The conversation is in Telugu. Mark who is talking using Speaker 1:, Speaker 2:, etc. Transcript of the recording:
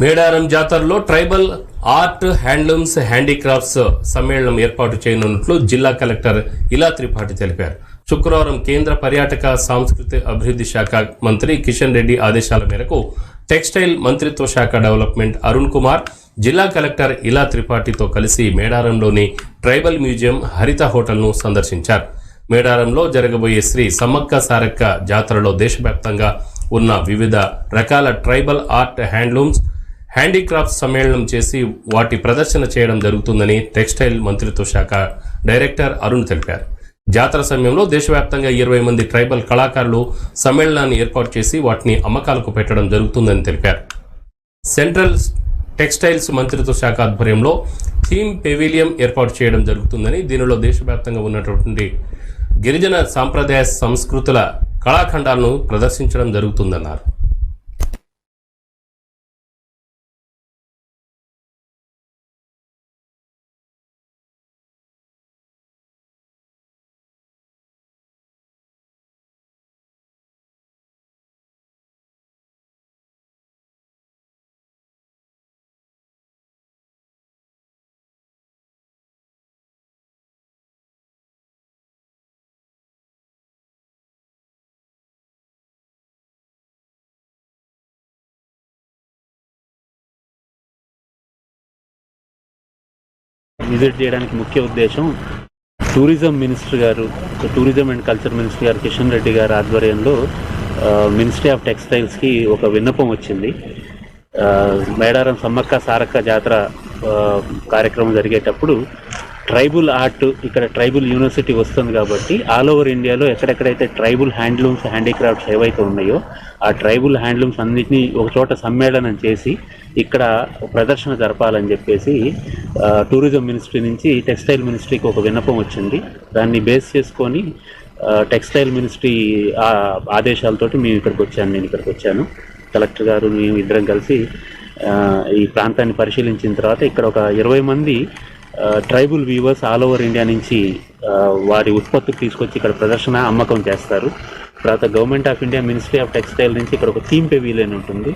Speaker 1: మేడారం జాతరలో ట్రైబల్ ఆర్ట్ హ్యాండ్లూమ్స్ హ్యాండీక్రాఫ్ట్స్ సమ్మేళనం ఏర్పాటు చేయనున్నట్లు జిల్లా కలెక్టర్ ఇలా త్రిపాఠి తెలిపారు. శుక్రవారం కేంద్ర పర్యాటక సాంస్కృతిక అభివృద్ధి శాఖ మంత్రి కిషన్ రెడ్డి ఆదేశాల మేరకు టెక్స్టైల్ మంత్రిత్వ శాఖ డెవలప్మెంట్ అరుణ్ కుమార్ జిల్లా కలెక్టర్ ఇలా త్రిపాఠితో కలిసి మేడారంలోని ట్రైబల్ మ్యూజియం హరిత హోటల్ను సందర్శించారు. మేడారంలో జరగబోయే శ్రీ సమ్మక్క సారక్క జాతరలో దేశవ్యాప్తంగా ఉన్న వివిధ రకాల ట్రైబల్ ఆర్ట్ హ్యాండ్లూమ్స్ హ్యాండీక్రాఫ్ట్ సమ్మేళనం చేసి వాటి ప్రదర్శన చేయడం జరుగుతుందని టెక్స్టైల్ మంత్రిత్వ శాఖ డైరెక్టర్ అరుణ్ తెలిపారు. జాతర సమయంలో దేశవ్యాప్తంగా ఇరవై మంది ట్రైబల్ కళాకారులు సమ్మేళనాన్ని ఏర్పాటు చేసి వాటిని అమ్మకాలకు పెట్టడం జరుగుతుందని తెలిపారు. సెంట్రల్ టెక్స్టైల్స్ మంత్రిత్వ శాఖ ఆధ్వర్యంలో థీమ్ పెవిలియం ఏర్పాటు చేయడం జరుగుతుందని దీనిలో దేశవ్యాప్తంగా ఉన్నటువంటి గిరిజన సాంప్రదాయ సంస్కృతుల కళాఖండాలను ప్రదర్శించడం జరుగుతుందన్నారు.
Speaker 2: విజిట్ చేయడానికి ముఖ్య ఉద్దేశం టూరిజం మినిస్టర్ గారు టూరిజం అండ్ కల్చర్ మినిస్టర్ గారు కిషన్ రెడ్డి గారి ఆధ్వర్యంలో మినిస్ట్రీ ఆఫ్ టెక్స్టైల్స్కి ఒక విన్నపం వచ్చింది. మేడారం సమ్మక్క సారక్క జాతర కార్యక్రమం జరిగేటప్పుడు ట్రైబుల్ ఆర్ట్ ఇక్కడ ట్రైబుల్ యూనివర్సిటీ వస్తుంది కాబట్టి ఆల్ ఓవర్ ఇండియాలో ఎక్కడెక్కడైతే ట్రైబుల్ హ్యాండ్లూమ్స్ హ్యాండీక్రాఫ్ట్స్ ఏవైతే ఉన్నాయో ఆ ట్రైబుల్ హ్యాండ్లూమ్స్ అన్నింటినీ ఒక చోట సమ్మేళనం చేసి ఇక్కడ ప్రదర్శన జరపాలని చెప్పేసి టూరిజం మినిస్ట్రీ నుంచి టెక్స్టైల్ మినిస్ట్రీకి ఒక విన్నపం వచ్చింది. దాన్ని బేస్ చేసుకొని టెక్స్టైల్ మినిస్ట్రీ ఆదేశాలతోటి మేము ఇక్కడికి వచ్చాను నేను ఇక్కడికి వచ్చాను. కలెక్టర్ గారు మేము ఇద్దరం కలిసి ఈ ప్రాంతాన్ని పరిశీలించిన తర్వాత ఇక్కడ ఒక ఇరవై మంది tribal weavers all over India నుంచి వారి ఉత్పత్తులు తీసుకొచ్చి ఇక్కడ ప్రదర్శన అమ్మకం చేస్తారు. తర్వాత government of India ministry of textile నుంచి ఇక్కడ ఒక థీమ్ పెవీలియన్ ఉంటుంది.